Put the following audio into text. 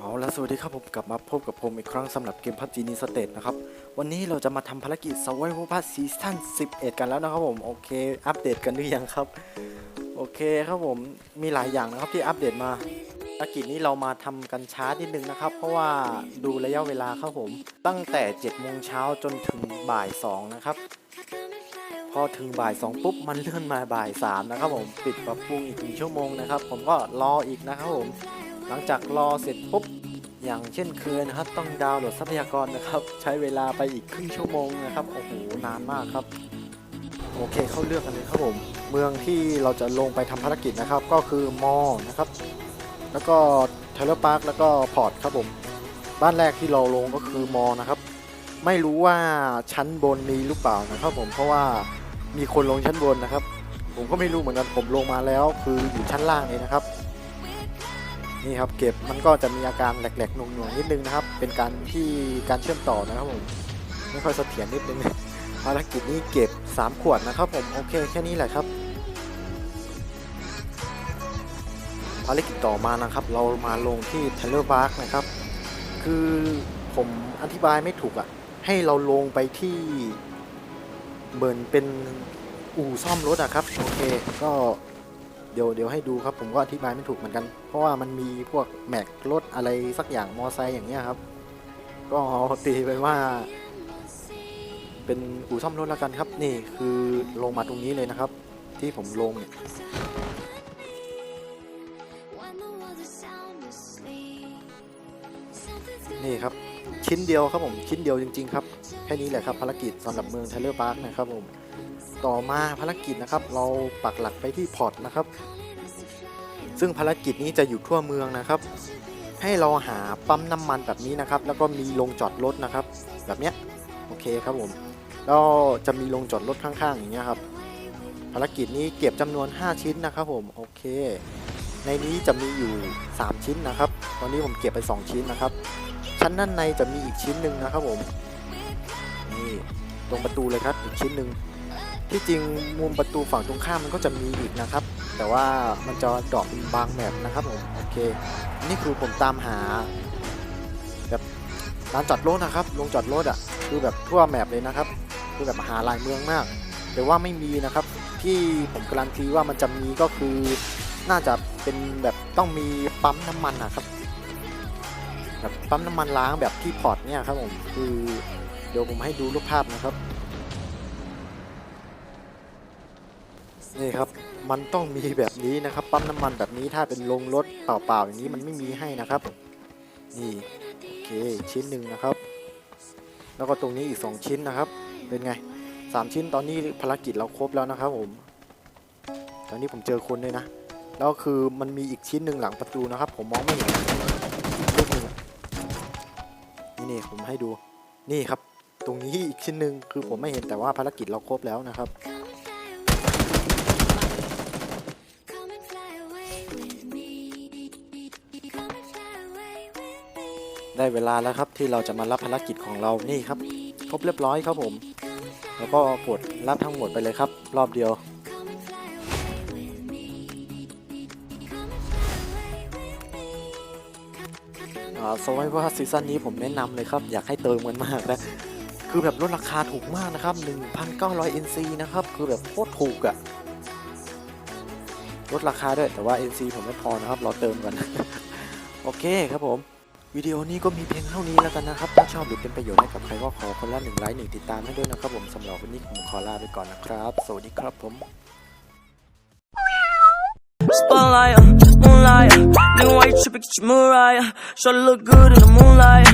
เอาละสวัสดีครับผมกลับมาพบกับผมอีกครั้งสำหรับเกมพับจีนีสเตทนะครับ วันนี้เราจะมาทำภารกิจ Survival Pass Season 11 กันแล้วนะครับผม โอเค อัปเดตกันหรือยังครับ โอเคครับผมมีหลายอย่างนะครับที่อัปเดตมาภารกิจนี้เรามาทำกันช้านิดนึงนะครับ เพราะว่าดูระยะเวลาครับผม ตั้งแต่7โมงเช้าจนถึงบ่าย2นะครับพอถึงบ่าย2ปุ๊บมันเลื่อนมาบ่าย3นะครับผมปิดปรับปรุงอีกหนึ่งชั่วโมงนะครับ ผมก็รออีกนะครับผม หลังจากรอเสร็จปุ๊บอย่างเช่นเคยนะครับ ต้องดาวน์โหลดทรัพยากรนะครับ ใช้เวลาไปอีกครึ่งชั่วโมงนะครับโอ้โหนานมากครับ โอเคเข้าเลือกกันเลยครับผมเมืองที่เราจะลงไปทำภารกิจนะครับ ก็คือมอนะครับ แล้วก็เทเลพาร์คแล้วก็พอร์ตครับผม บ้านแรกที่เราลงก็คือมอนะครับ ไม่รู้ว่าชั้นบนมีหรือเปล่านะครับ ผมเพราะว่ามีคนลงชั้นบนนะครับ ผมก็ไม่รู้เหมือนกันผมลงมาแล้ว คืออยู่ชั้นล่างเลยนะครับ นี่ครับเก็บมันก็จะมีอาการแหลกๆหน่วงๆนิดนึงนะครับ เป็นการที่การเชื่อมต่อนะครับผมไม่ค่อยเสถียรนิดนึงภารกิจนี้เก็บ 3 ขวดนะครับผมโอเคแค่นี้แหละครับภารกิจต่อมานะครับ เรามาลงที่เทเลอร์บาร์กนะครับ คือผมอธิบายไม่ถูกอะ่ะ ให้เราลงไปที่เหมือนเป็นอู่ซ่อมรถอะครับ โอเค ก็ เดี๋ยวเดี๋ยวให้ดูครับผมก็อธิบายไม่ถูกเหมือนกัน เพราะว่ามันมีพวกแม็กรถอะไรสักอย่างมอไซค์อย่างเงี้ยครับ ก็ตีไปว่า เป็นอู่ซ่อมรถแล้วกันครับ นี่คือลงมาตรงนี้เลยนะครับ ที่ผมลงเนี่ยนี่ครับชิ้นเดียวครับผมชิ้นเดียวจริง ๆ ครับแค่นี้แหละครับภารกิจสำหรับเมืองไทเลอร์พาร์คนะครับผม ต่อมาภารกิจนะครับ เราปักหลักไปที่พอร์ตนะครับ ซึ่งภารกิจนี้จะอยู่ทั่วเมืองนะครับ ให้เราหาปั๊มน้ำมันแบบนี้นะครับ แล้วก็มีโรงจอดรถนะครับ แบบเนี้ยโอเคครับผมแล้วจะมีโรงจอดรถข้างๆอย่างเงี้ยครับภารกิจนี้เก็บจำนวน 5 ชิ้นนะครับผมโอเค ในนี้จะมีอยู่ 3 ชิ้นนะครับ ตอนนี้ผมเก็บไป 2 ชิ้นนะครับ ชั้นด้านในจะมีอีกชิ้นหนึ่งนะครับผมนี่ตรงประตูเลยครับอีกชิ้นหนึ่ง ที่จริงมุมประตูฝั่งตรงข้ามมันก็จะมีอีกนะครับ แต่ว่ามันจะดรอปบางแมปนะครับผมโอเค นี่คือผมตามหาแบบร้านจอดรถนะครับลงจอดรถอะคือแบบทั่วแมปเลยนะครับ คือแบบหาลายเมืองมาก แต่ว่าไม่มีนะครับ ที่ผมการันตีว่ามันจะมีก็คือน่าจะเป็นแบบต้องมีปั๊มน้ำมันนะครับแบบปั๊มน้ำมันล้างแบบที่พอร์ตเนี่ยครับผมคือเดี๋ยวผมให้ดูรูปภาพนะครับ นี่ครับ มันต้องมีแบบนี้นะครับ ปั๊มน้ำมันแบบนี้ถ้าเป็นลงรถเปล่าๆอย่างนี้มันไม่มีให้นะครับ นี่โอเคชิ้นหนึ่งนะครับ แล้วก็ตรงนี้อีก 2 ชิ้นนะครับ เป็นไง 3 ชิ้นตอนนี้ภารกิจเราครบแล้วนะครับผม ตอนนี้ผมเจอคนเลยนะ แล้วคือมันมีอีกชิ้นหนึ่งหลังประตูนะครับ ผมมองไม่เห็นลูกหนึ่งนี่นี่ผมให้ดู นี่ครับ ตรงนี้อีกชิ้นหนึ่งคือผมไม่เห็นแต่ว่าภารกิจเราครบแล้วนะครับ ได้เวลาแล้วครับที่เราจะมารับภารกิจของเรานี่ครับ ครบเรียบร้อยครับผม แล้วก็กดรับทั้งหมดไปเลยครับ รอบเดียว โซไวว่าซีซั่นนี้ผมแนะนำเลยครับ อยากให้เติมกันมากนะ คือแบบลดราคาถูกมากนะครับ 1,900 NC นะครับ คือแบบโคตรถูกอะลดราคาด้วย แต่ว่า NC ผมไม่พอนะครับ รอเติมกันโอเคครับผม วิดีโอนี้ก็มีเพียงเท่านี้แล้วกันนะครับ ถ้าชอบหรือเป็นประโยชน์ให้กับใครก็ขอคนละหนึ่งไลค์หนึ่งติดตามให้ด้วยนะครับผมสำหรับวันนี้ผมขอลาไปก่อนนะครับ สวัสดีครับผม Spotlight, moonlight, new why you tripping? Get your moonlight. Shawty look good in the moonlight.